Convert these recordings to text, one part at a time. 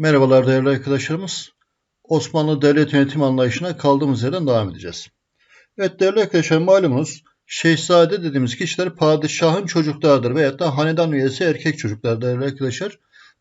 Merhabalar değerli arkadaşlarımız. Osmanlı devlet yönetim anlayışına kaldığımız yerden devam edeceğiz. Evet değerli arkadaşlar malumunuz şehzade dediğimiz kişiler padişahın çocuklarıdır veyahut da hanedan üyesi erkek çocuklar değerli arkadaşlar.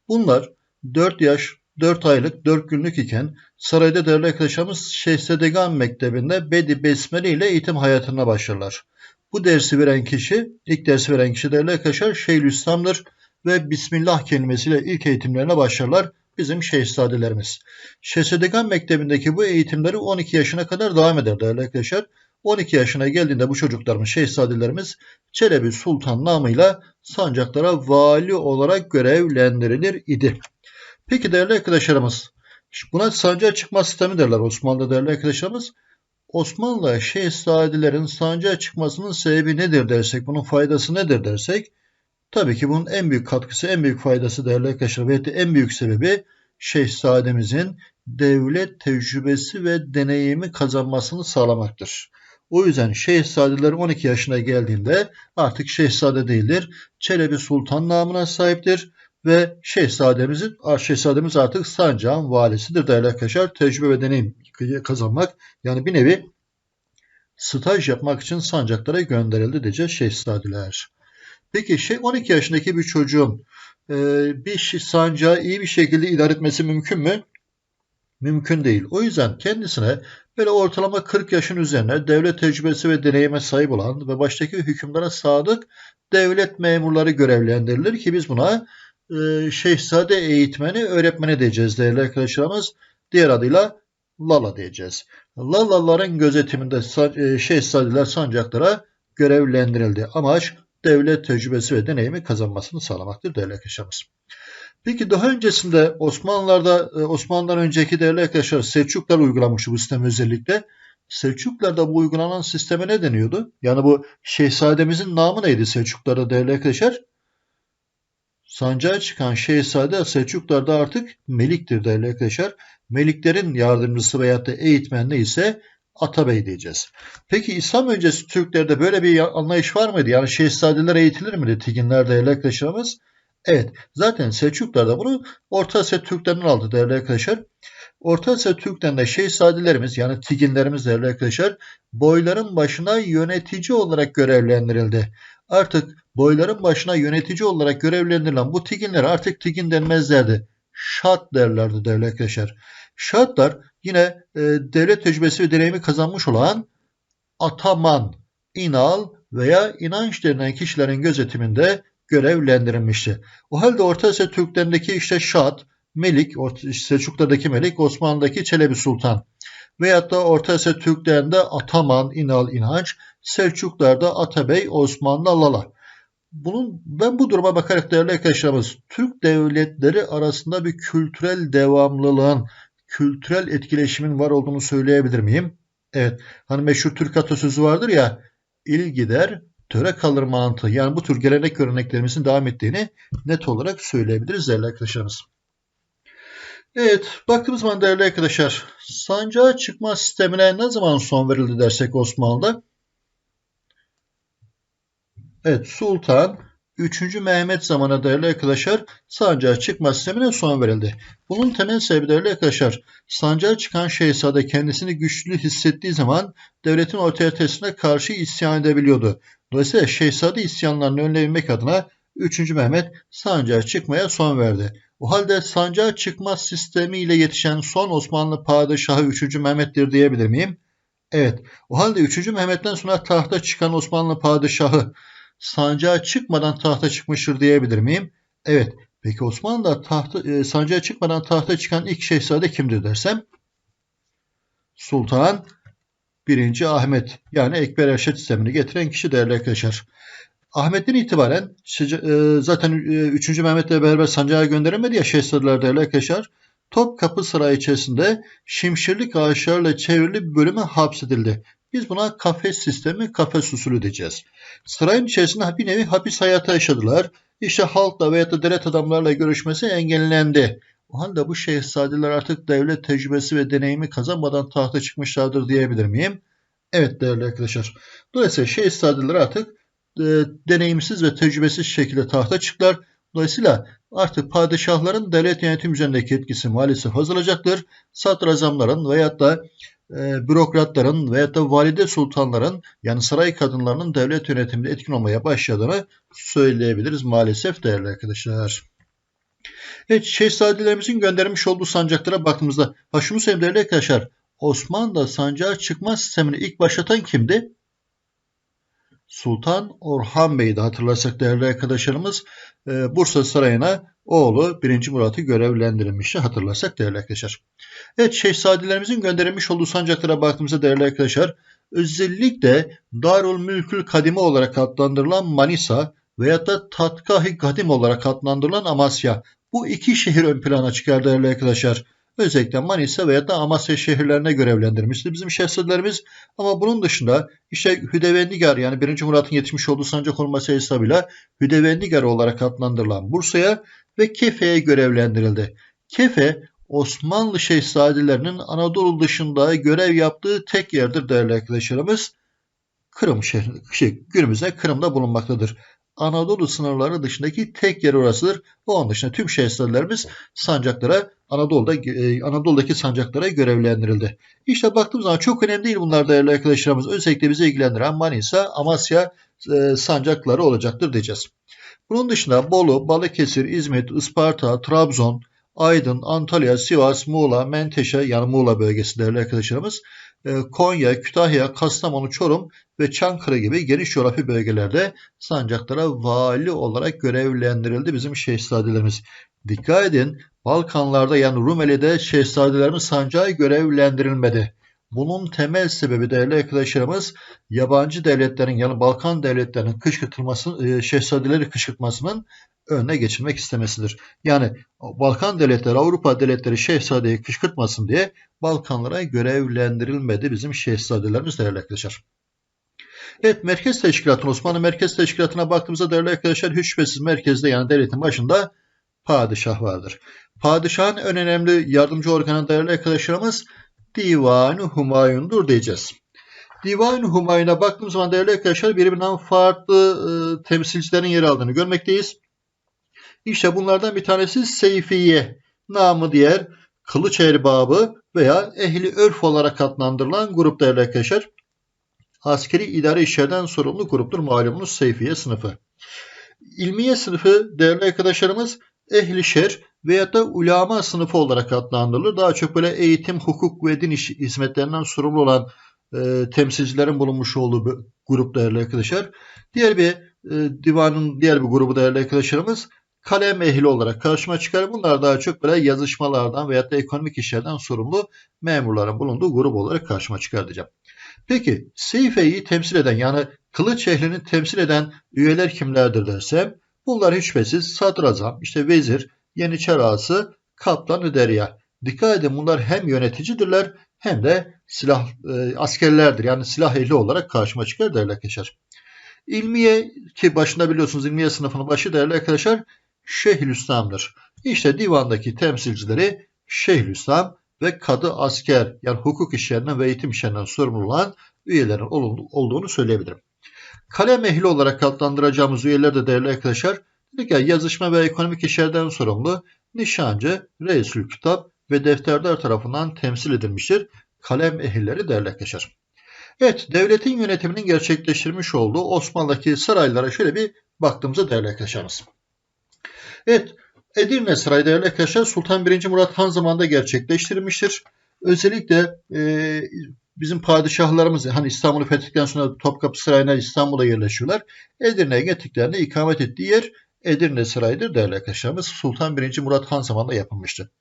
Bunlar 4 yaş, 4 aylık, 4 günlük iken sarayda değerli arkadaşlarımız Şehzadegan Mektebi'nde Bedi Besmele ile eğitim hayatına başlarlar. Bu dersi veren kişi, ilk dersi veren kişi değerli arkadaşlar Şeyhülislam'dır ve Bismillah kelimesiyle ilk eğitimlerine başlarlar bizim şehzadelerimiz. Şehzadegan Mektebi'ndeki bu eğitimleri 12 yaşına kadar devam eder değerli arkadaşlar. 12 yaşına geldiğinde bu çocuklarımız, şehzadelerimiz Çelebi Sultan namıyla sancaklara vali olarak görevlendirilir idi. Peki değerli arkadaşlarımız, buna sancağa çıkma sistemi derler Osmanlı'da değerli arkadaşlarımız. Osmanlı şehzadelerin sancağa çıkmasının sebebi nedir dersek, bunun faydası nedir dersek, Tabii ki bunun en büyük katkısı, en büyük faydası değerli arkadaşlar ve en büyük sebebi şehzademizin devlet tecrübesi ve deneyimi kazanmasını sağlamaktır. O yüzden şehzadeler 12 yaşına geldiğinde artık şehzade değildir. Çelebi Sultan namına sahiptir ve şehzademizin şehzademiz artık sancağın valisidir değerli arkadaşlar. Tecrübe ve deneyim kazanmak yani bir nevi staj yapmak için sancaklara gönderildi diyeceğiz şehzadeler. Peki şey 12 yaşındaki bir çocuğun e, bir sancağı iyi bir şekilde idare etmesi mümkün mü? Mümkün değil. O yüzden kendisine böyle ortalama 40 yaşın üzerine devlet tecrübesi ve deneyime sahip olan ve baştaki hükümdara sadık devlet memurları görevlendirilir ki biz buna e, şehzade eğitmeni öğretmeni diyeceğiz değerli arkadaşlarımız. Diğer adıyla Lala diyeceğiz. Lalaların gözetiminde e, şehzadeler sancaklara görevlendirildi. Amaç devlet tecrübesi ve deneyimi kazanmasını sağlamaktır değerli arkadaşlarımız. Peki daha öncesinde Osmanlılar'da e, Osmanlı'dan önceki değerli arkadaşlar Selçuklar uygulamıştı bu sistemi özellikle. Selçuklar'da bu uygulanan sisteme ne deniyordu? Yani bu şehzademizin namı neydi Selçuklar'da değerli arkadaşlar? Sancağa çıkan şehzade Selçuklar'da artık meliktir değerli arkadaşlar. Meliklerin yardımcısı veyahut da eğitmen ise Atabey diyeceğiz. Peki İslam öncesi Türklerde böyle bir anlayış var mıydı? Yani şehzadeler eğitilir miydi Tiginler değerli arkadaşlarımız? Evet. Zaten Selçuklar da bunu Orta Asya Türklerinden aldı değerli arkadaşlar. Orta Asya Türklerinde şehzadelerimiz yani Tiginlerimiz değerli arkadaşlar boyların başına yönetici olarak görevlendirildi. Artık boyların başına yönetici olarak görevlendirilen bu Tiginler artık Tigin denmezlerdi. Şat derlerdi değerli arkadaşlar. Şartlar yine e, devlet tecrübesi ve deneyimi kazanmış olan ataman, inal veya inanç denilen kişilerin gözetiminde görevlendirilmişti. O halde Orta Asya Türklerindeki işte Şat, Melik, Selçuklu'daki Melik, Osmanlı'daki Çelebi Sultan veyahut da Orta Asya Türklerinde Ataman, İnal, İnanç, Selçuklar'da Atabey, Osmanlı, Lala. Bunun, ben bu duruma bakarak değerli arkadaşlarımız, Türk devletleri arasında bir kültürel devamlılığın kültürel etkileşimin var olduğunu söyleyebilir miyim? Evet. Hani meşhur Türk atasözü vardır ya il gider töre kalır mantığı. Yani bu tür gelenek göreneklerimizin devam ettiğini net olarak söyleyebiliriz değerli arkadaşlarımız. Evet, baktığımız zaman değerli arkadaşlar, sancağa çıkma sistemine ne zaman son verildi dersek Osmanlı'da? Evet, Sultan 3. Mehmet zamanı değerli arkadaşlar sancağa çıkma sistemine son verildi. Bunun temel sebebi değerli arkadaşlar sancağa çıkan şehzade kendisini güçlü hissettiği zaman devletin otoritesine karşı isyan edebiliyordu. Dolayısıyla şehzade isyanlarını önleyebilmek adına 3. Mehmet sancağa çıkmaya son verdi. O halde sancağa çıkma sistemiyle yetişen son Osmanlı padişahı 3. Mehmet'tir diyebilir miyim? Evet. O halde 3. Mehmet'ten sonra tahta çıkan Osmanlı padişahı sancağa çıkmadan tahta çıkmıştır diyebilir miyim? Evet. Peki Osmanlı'da tahta, e, sancağa çıkmadan tahta çıkan ilk şehzade kimdir dersem? Sultan 1. Ahmet yani Ekber Erşet sistemini getiren kişi değerli arkadaşlar. Ahmet'ten itibaren e, zaten 3. E, Mehmet'le beraber sancağa gönderilmedi ya şehzadeler değerli arkadaşlar. Topkapı Sarayı içerisinde şimşirlik ağaçlarla çevrili bir bölüme hapsedildi. Biz buna kafes sistemi, kafes usulü diyeceğiz. Sarayın içerisinde bir nevi hapis hayatı yaşadılar. İşte halkla veya da devlet adamlarla görüşmesi engellendi. O halde bu şehzadeler artık devlet tecrübesi ve deneyimi kazanmadan tahta çıkmışlardır diyebilir miyim? Evet değerli arkadaşlar. Dolayısıyla şehzadeler artık e, deneyimsiz ve tecrübesiz şekilde tahta çıktılar. Dolayısıyla artık padişahların devlet yönetim üzerindeki etkisi maalesef azalacaktır. Sadrazamların veyahut da e, bürokratların veyahut da valide sultanların yani saray kadınlarının devlet yönetiminde etkin olmaya başladığını söyleyebiliriz maalesef değerli arkadaşlar. Evet şehzadelerimizin göndermiş olduğu sancaklara baktığımızda ha şunu söyleyeyim değerli arkadaşlar Osmanlı sancağa çıkma sistemini ilk başlatan kimdi? Sultan Orhan Bey'di hatırlarsak değerli arkadaşlarımız e, Bursa Sarayı'na oğlu 1. Murat'ı görevlendirilmişti hatırlarsak değerli arkadaşlar. Evet şehzadelerimizin gönderilmiş olduğu sancaklara baktığımızda değerli arkadaşlar özellikle Darul Mülkül Kadime olarak adlandırılan Manisa veyahut da Tatkahi Kadim olarak adlandırılan Amasya bu iki şehir ön plana çıkar değerli arkadaşlar özellikle Manisa veya da Amasya şehirlerine görevlendirmişti bizim şehzadelerimiz. Ama bunun dışında işte Hüdevendigar yani 1. Murat'ın yetişmiş olduğu sancak olması hesabıyla Hüdevendigar olarak adlandırılan Bursa'ya ve Kefe'ye görevlendirildi. Kefe Osmanlı şehzadelerinin Anadolu dışında görev yaptığı tek yerdir değerli arkadaşlarımız. Kırım şehri, şey, günümüzde Kırım'da bulunmaktadır. Anadolu sınırları dışındaki tek yer orasıdır. Onun dışında tüm şehzadelerimiz sancaklara Anadolu'da e, Anadolu'daki sancaklara görevlendirildi. İşte baktığımız zaman çok önemli değil bunlar değerli arkadaşlarımız. Özellikle bizi ilgilendiren Manisa, Amasya e, sancakları olacaktır diyeceğiz. Bunun dışında Bolu, Balıkesir, İzmit, Isparta, Trabzon, Aydın, Antalya, Sivas, Muğla, Menteşe yani Muğla bölgesi değerli arkadaşlarımız e, Konya, Kütahya, Kastamonu, Çorum ve Çankırı gibi geniş coğrafi bölgelerde sancaklara vali olarak görevlendirildi bizim şehzadelerimiz. Dikkat edin Balkanlarda yani Rumeli'de şehzadelerimiz sancağı görevlendirilmedi. Bunun temel sebebi değerli arkadaşlarımız yabancı devletlerin yani Balkan devletlerinin kışkırtılması, e, şehzadeleri kışkırtmasının önüne geçilmek istemesidir. Yani Balkan devletleri, Avrupa devletleri şehzadeyi kışkırtmasın diye Balkanlara görevlendirilmedi bizim şehzadelerimiz değerli arkadaşlar. Evet Merkez Teşkilatı Osmanlı Merkez Teşkilatı'na baktığımızda değerli arkadaşlar hiç şüphesiz merkezde yani devletin başında padişah vardır. Padişahın en önemli yardımcı organı değerli arkadaşlarımız Divan-ı Humayun'dur diyeceğiz. Divan-ı Humayun'a baktığımız zaman değerli arkadaşlar birbirinden farklı e, temsilcilerin yer aldığını görmekteyiz. İşte bunlardan bir tanesi Seyfiye, namı diğer kılıç erbabı veya ehli örf olarak adlandırılan grup değerli arkadaşlar. Askeri idare işlerden sorumlu gruptur malumunuz Seyfiye sınıfı. İlmiye sınıfı değerli arkadaşlarımız ehli şer veya da ulama sınıfı olarak adlandırılır. Daha çok böyle eğitim, hukuk ve din iş hizmetlerinden sorumlu olan e, temsilcilerin bulunmuş olduğu bir grup değerli arkadaşlar. Diğer bir e, divanın diğer bir grubu değerli arkadaşlarımız kalem ehli olarak karşıma çıkar. Bunlar daha çok böyle yazışmalardan veya da ekonomik işlerden sorumlu memurların bulunduğu grup olarak karşıma çıkar diyeceğim. Peki Seyfe'yi temsil eden yani kılıç ehlini temsil eden üyeler kimlerdir dersem bunlar hiç şüphesiz sadrazam, işte vezir, yeniçer ağası, kaplan derya. Dikkat edin bunlar hem yöneticidirler hem de silah e, askerlerdir. Yani silah ehli olarak karşıma çıkar değerli arkadaşlar. İlmiye ki başında biliyorsunuz ilmiye sınıfının başı değerli arkadaşlar Şeyhülislam'dır. İşte divandaki temsilcileri Şeyhülislam ve kadı asker yani hukuk işlerinden ve eğitim işlerinden sorumlu olan üyelerin olduğunu söyleyebilirim. Kalem ehli olarak adlandıracağımız üyeler de değerli arkadaşlar dedik ya yazışma ve ekonomik işlerden sorumlu nişancı, reisül kitap ve defterler tarafından temsil edilmiştir. Kalem ehilleri arkadaşlar. Evet, devletin yönetiminin gerçekleştirmiş olduğu Osmanlı'daki saraylara şöyle bir baktığımızda arkadaşlarımız. Evet, Edirne Sarayı arkadaşlar Sultan 1. Murat Han zamanında gerçekleştirilmiştir. Özellikle e, bizim padişahlarımız hani İstanbul'u fethettikten sonra Topkapı Sarayı'na İstanbul'a yerleşiyorlar. Edirne'ye gittiklerinde ikamet ettiği yer Edirne Sarayı'dır değerli arkadaşlarımız. Sultan 1. Murat Han zamanında yapılmıştı.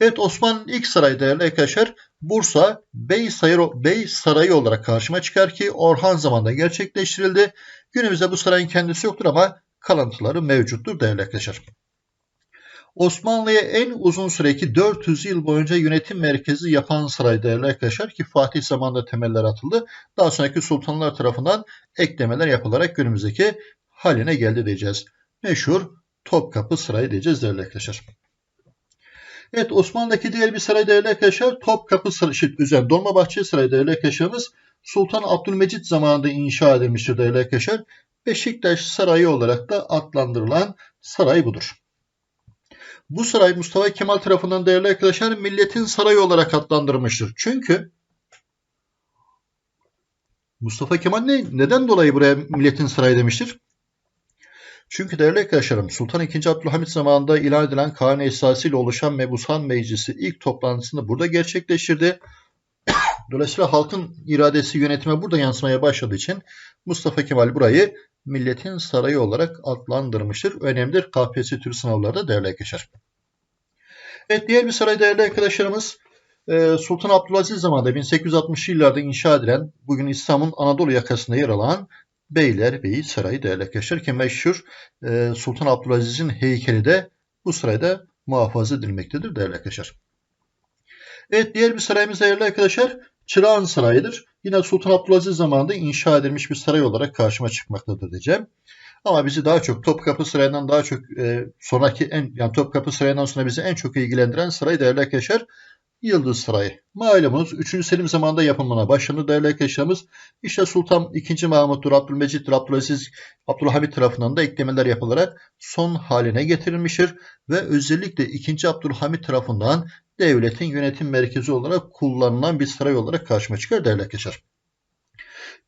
Evet Osmanlı'nın ilk sarayı değerli arkadaşlar Bursa Bey, Sayır, Bey Sarayı olarak karşıma çıkar ki Orhan zamanında gerçekleştirildi. Günümüzde bu sarayın kendisi yoktur ama kalıntıları mevcuttur değerli arkadaşlar. Osmanlı'ya en uzun süreki 400 yıl boyunca yönetim merkezi yapan saray değerli arkadaşlar ki Fatih zamanında temeller atıldı. Daha sonraki sultanlar tarafından eklemeler yapılarak günümüzdeki haline geldi diyeceğiz. Meşhur Topkapı Sarayı diyeceğiz değerli arkadaşlar. Evet Osmanlı'daki diğer bir saray değerli arkadaşlar Topkapı Sarayı, şey, üzerine Dolmabahçe Sarayı değerli arkadaşlarımız Sultan Abdülmecit zamanında inşa edilmiştir değerli arkadaşlar. Beşiktaş Sarayı olarak da adlandırılan saray budur. Bu saray Mustafa Kemal tarafından değerli arkadaşlar milletin sarayı olarak adlandırılmıştır. Çünkü Mustafa Kemal ne, neden dolayı buraya milletin sarayı demiştir? Çünkü değerli arkadaşlarım Sultan II. Abdülhamit zamanında ilan edilen kanun esasıyla oluşan Mebusan Meclisi ilk toplantısını burada gerçekleştirdi. Dolayısıyla halkın iradesi yönetime burada yansımaya başladığı için Mustafa Kemal burayı milletin sarayı olarak adlandırmıştır. Önemlidir KPSS tür sınavlarda değerli arkadaşlar. Evet diğer bir saray değerli arkadaşlarımız e, Sultan Abdülaziz zamanında 1860'lı yıllarda inşa edilen bugün İstanbul'un Anadolu yakasında yer alan Beylerbeyi Sarayı değerli arkadaşlar ki meşhur e, Sultan Abdülaziz'in heykeli de bu sarayda muhafaza edilmektedir değerli arkadaşlar. Evet diğer bir sarayımız değerli arkadaşlar Çırağan Sarayı'dır. Yine Sultan Abdülaziz zamanında inşa edilmiş bir saray olarak karşıma çıkmaktadır diyeceğim. Ama bizi daha çok Topkapı Sarayı'ndan daha çok e, sonraki en yani Topkapı Sarayı'ndan sonra bizi en çok ilgilendiren saray değerli arkadaşlar Yıldız Sarayı. Malumunuz 3. Selim zamanında yapılmana başlandı değerli arkadaşlarımız. İşte Sultan II. Mahmut'tur, Abdülmecit'tir, Abdülaziz, Abdülhamit tarafından da eklemeler yapılarak son haline getirilmiştir. Ve özellikle 2. Abdülhamit tarafından devletin yönetim merkezi olarak kullanılan bir saray olarak karşıma çıkar değerli arkadaşlar.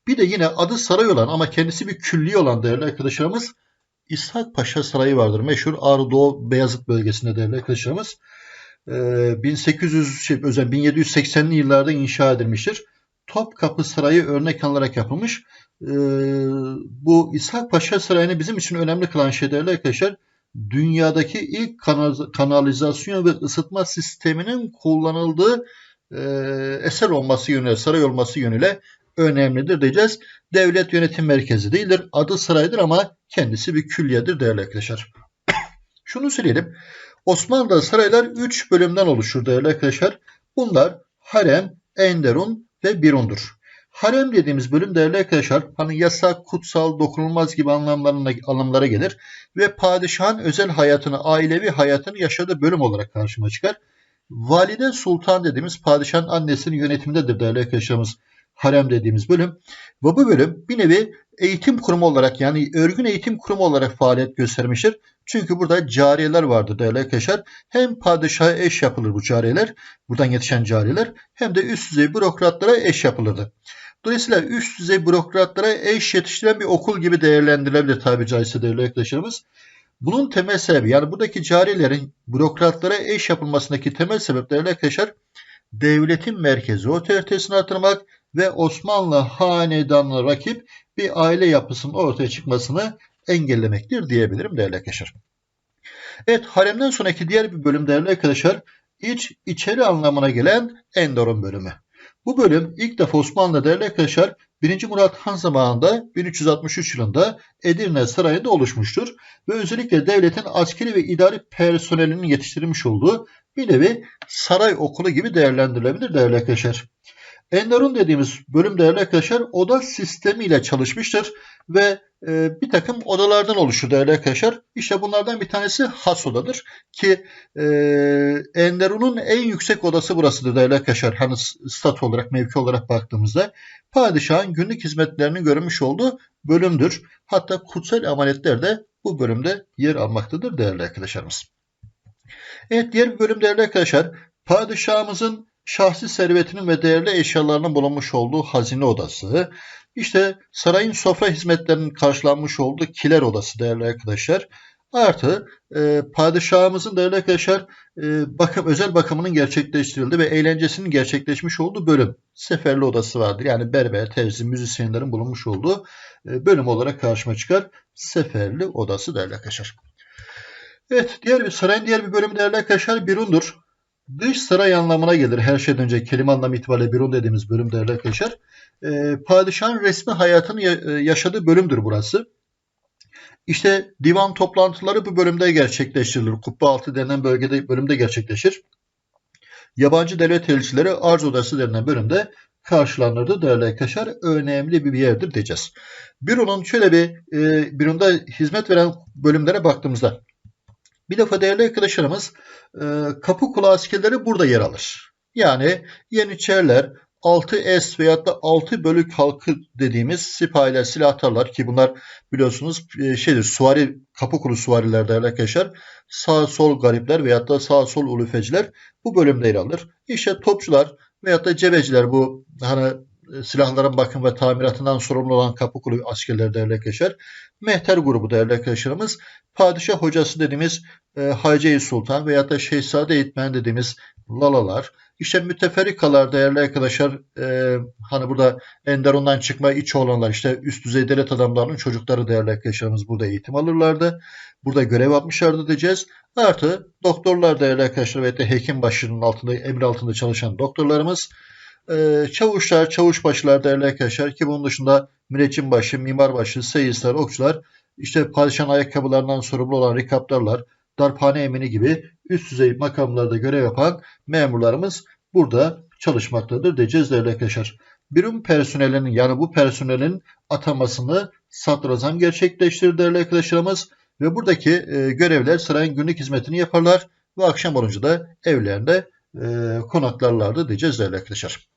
Bir de yine adı saray olan ama kendisi bir külliye olan değerli arkadaşlarımız İshak Paşa Sarayı vardır. Meşhur Ağrı Doğu Beyazıt bölgesinde değerli arkadaşlarımız. 1800 ee, şey, özel 1780'li yıllarda inşa edilmiştir. Topkapı Sarayı örnek alınarak yapılmış. Ee, bu İshak Paşa Sarayı'nı bizim için önemli kılan şey değerli arkadaşlar dünyadaki ilk kanalizasyon ve ısıtma sisteminin kullanıldığı e, eser olması yönüyle, saray olması yönüyle önemlidir diyeceğiz. Devlet yönetim merkezi değildir. Adı saraydır ama kendisi bir külliyedir değerli arkadaşlar. Şunu söyleyelim. Osmanlı'da saraylar 3 bölümden oluşur değerli arkadaşlar. Bunlar harem, enderun ve birundur. Harem dediğimiz bölüm değerli arkadaşlar hani yasak, kutsal, dokunulmaz gibi anlamlarına, anlamlara gelir ve padişahın özel hayatını, ailevi hayatını yaşadığı bölüm olarak karşıma çıkar. Valide Sultan dediğimiz padişahın annesinin yönetimindedir değerli arkadaşlarımız harem dediğimiz bölüm. Ve bu bölüm bir nevi eğitim kurumu olarak yani örgün eğitim kurumu olarak faaliyet göstermiştir. Çünkü burada cariyeler vardır değerli arkadaşlar. Hem padişaha eş yapılır bu cariyeler, buradan yetişen cariyeler hem de üst düzey bürokratlara eş yapılırdı. Dolayısıyla üst düzey bürokratlara eş yetiştiren bir okul gibi değerlendirilebilir tabi caizse değerli arkadaşlarımız. Bunun temel sebebi yani buradaki cariyelerin bürokratlara eş yapılmasındaki temel sebep değerli arkadaşlar devletin merkezi otoritesini artırmak ve Osmanlı hanedanına rakip bir aile yapısının ortaya çıkmasını engellemektir diyebilirim değerli arkadaşlar. Evet haremden sonraki diğer bir bölüm değerli arkadaşlar iç içeri anlamına gelen Endor'un bölümü. Bu bölüm ilk defa Osmanlı'da değerli arkadaşlar 1. Murat Han zamanında 1363 yılında Edirne Sarayı'nda oluşmuştur. Ve özellikle devletin askeri ve idari personelinin yetiştirilmiş olduğu bir nevi saray okulu gibi değerlendirilebilir değerli arkadaşlar. Enderun dediğimiz bölüm değerli arkadaşlar oda sistemiyle çalışmıştır ve e, bir takım odalardan oluşur değerli arkadaşlar. İşte bunlardan bir tanesi has odadır ki e, Enderun'un en yüksek odası burasıdır değerli arkadaşlar. Hani stat olarak mevki olarak baktığımızda padişahın günlük hizmetlerini görmüş olduğu bölümdür. Hatta kutsal amanetler de bu bölümde yer almaktadır değerli arkadaşlarımız. Evet diğer bir bölüm değerli arkadaşlar padişahımızın şahsi servetinin ve değerli eşyalarının bulunmuş olduğu hazine odası, işte sarayın sofra hizmetlerinin karşılanmış olduğu kiler odası değerli arkadaşlar. Artı e, padişahımızın değerli arkadaşlar e, bakım, özel bakımının gerçekleştirildiği ve eğlencesinin gerçekleşmiş olduğu bölüm. Seferli odası vardır. Yani berber, terzi, müzisyenlerin bulunmuş olduğu e, bölüm olarak karşıma çıkar. Seferli odası değerli arkadaşlar. Evet diğer bir sarayın diğer bir bölümü değerli arkadaşlar Birun'dur. Dış saray anlamına gelir. Her şeyden önce kelime anlamı itibariyle Birun dediğimiz bölüm değerli arkadaşlar. E, padişahın resmi hayatını e, yaşadığı bölümdür burası. İşte divan toplantıları bu bölümde gerçekleştirilir. Kubbe altı denen bölgede bölümde gerçekleşir. Yabancı devlet elçileri arz odası denen bölümde karşılanırdı değerli arkadaşlar. Önemli bir yerdir diyeceğiz. Büronun şöyle bir e, büronda hizmet veren bölümlere baktığımızda bir defa değerli arkadaşlarımız e, kapı kulağı askerleri burada yer alır. Yani Yeniçeriler, 6S veyahut da 6 bölük halkı dediğimiz sipahiler, silahtarlar ki bunlar biliyorsunuz e, şeydir, suvari, kapı kulu suvariler değerli arkadaşlar. Sağ sol garipler veyahut da sağ sol ulufeciler bu bölümde yer alır. İşte topçular veyahut da cebeciler bu hani e, silahların bakım ve tamiratından sorumlu olan kapı kulu askerler değerli arkadaşlar. Mehter grubu değerli arkadaşlarımız. Padişah hocası dediğimiz e, Hacı Sultan veyahut da Şehzade eğitmen dediğimiz lalalar. İşte müteferrikalar değerli arkadaşlar e, hani burada Enderun'dan çıkma içi olanlar işte üst düzey devlet adamlarının çocukları değerli arkadaşlarımız burada eğitim alırlardı. Burada görev yapmışlardı diyeceğiz. Artı doktorlar değerli arkadaşlar ve de hekim başının altında emir altında çalışan doktorlarımız ee, çavuşlar, çavuşbaşılar arkadaşlar ki bunun dışında müneccimbaşı, mimarbaşı, seyisler, okçular, işte padişahın ayakkabılarından sorumlu olan rikaplarlar, darphane emini gibi üst düzey makamlarda görev yapan memurlarımız burada çalışmaktadır diyeceğiz arkadaşlar. Birim personelinin yani bu personelin atamasını sadrazam gerçekleştirir değerli arkadaşlarımız ve buradaki e, görevler sarayın günlük hizmetini yaparlar ve akşam olunca da evlerinde e, konaklarlardı diyeceğiz değerli arkadaşlar.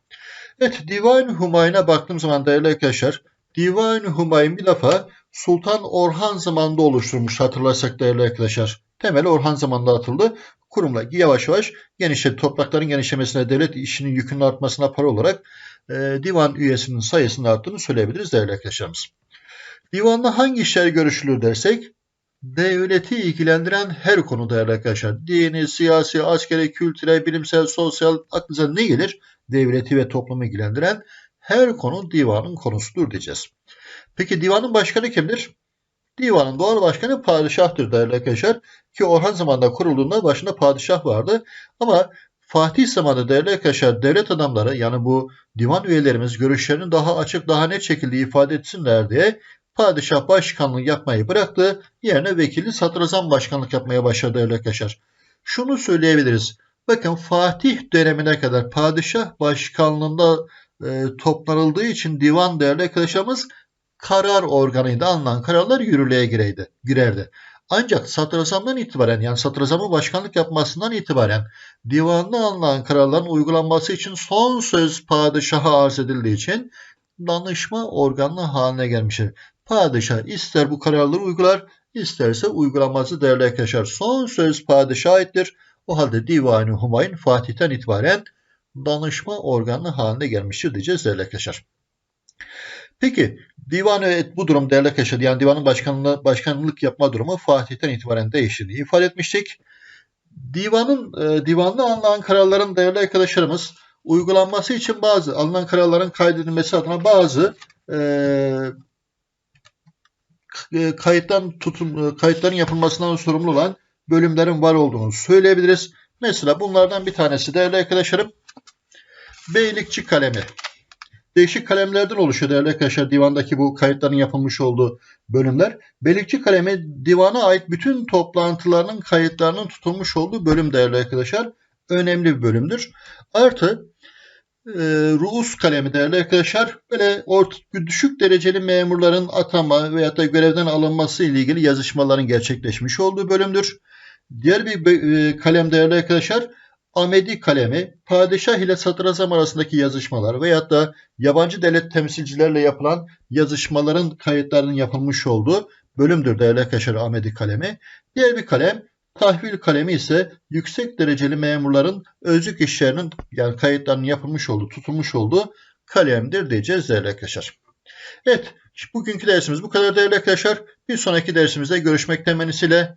Evet Divan-ı Humayun'a baktığım zaman değerli arkadaşlar Divan-ı Humayun bir lafa Sultan Orhan zamanında oluşturmuş hatırlarsak değerli arkadaşlar. Temel Orhan zamanında atıldı. Kurumla yavaş yavaş genişledi. Toprakların genişlemesine, devlet işinin yükünün artmasına para olarak e, divan üyesinin sayısının arttığını söyleyebiliriz değerli arkadaşlarımız. Divanda hangi işler görüşülür dersek devleti ilgilendiren her konu değerli arkadaşlar. Dini, siyasi, askeri, kültürel, bilimsel, sosyal aklınıza ne gelir? Devleti ve toplumu ilgilendiren her konu divanın konusudur diyeceğiz. Peki divanın başkanı kimdir? Divanın doğal başkanı padişahtır değerli arkadaşlar. Ki Orhan zamanında kurulduğunda başında padişah vardı. Ama Fatih zamanında değerli arkadaşlar devlet adamları yani bu divan üyelerimiz görüşlerini daha açık daha net şekilde ifade etsinler diye padişah başkanlığı yapmayı bıraktı. Yerine vekili sadrazam başkanlık yapmaya başladı değerli arkadaşlar. Şunu söyleyebiliriz. Bakın Fatih dönemine kadar padişah başkanlığında e, toplanıldığı için divan değerli arkadaşlarımız karar organıydı. Alınan kararlar yürürlüğe gireydi, girerdi. Ancak sadrazamdan itibaren yani sadrazamın başkanlık yapmasından itibaren divanda alınan kararların uygulanması için son söz padişaha arz edildiği için danışma organı haline gelmiştir. Padişah ister bu kararları uygular, isterse uygulamazı değerli arkadaşlar. Son söz padişah aittir. O halde Divan-ı Humayun Fatih'ten itibaren danışma organı haline gelmiştir diyeceğiz değerli arkadaşlar. Peki divan evet bu durum değerli arkadaşlar yani divanın başkanlığı, başkanlık yapma durumu Fatih'ten itibaren değiştiğini ifade etmiştik. Divanın e, divanlı alınan kararların değerli arkadaşlarımız uygulanması için bazı alınan kararların kaydedilmesi adına bazı e, e, kayıttan tutum, e, kayıtların yapılmasından sorumlu olan bölümlerin var olduğunu söyleyebiliriz. Mesela bunlardan bir tanesi değerli arkadaşlarım beylikçi kalemi. Değişik kalemlerden oluşuyor değerli arkadaşlar divandaki bu kayıtların yapılmış olduğu bölümler. Beylikçi kalemi divana ait bütün toplantılarının kayıtlarının tutulmuş olduğu bölüm değerli arkadaşlar. Önemli bir bölümdür. Artı e, ruus kalemi değerli arkadaşlar böyle orta, düşük dereceli memurların atama veya da görevden alınması ile ilgili yazışmaların gerçekleşmiş olduğu bölümdür. Diğer bir e, kalem değerli arkadaşlar Amedi kalemi padişah ile sadrazam arasındaki yazışmalar veyahut da yabancı devlet temsilcilerle yapılan yazışmaların kayıtlarının yapılmış olduğu bölümdür değerli arkadaşlar Amedi kalemi. Diğer bir kalem Tahvil kalemi ise yüksek dereceli memurların özlük işlerinin yani kayıtlarının yapılmış olduğu, tutulmuş olduğu kalemdir diyeceğiz değerli arkadaşlar. Evet, bugünkü dersimiz bu kadar değerli arkadaşlar. Bir sonraki dersimizde görüşmek temennisiyle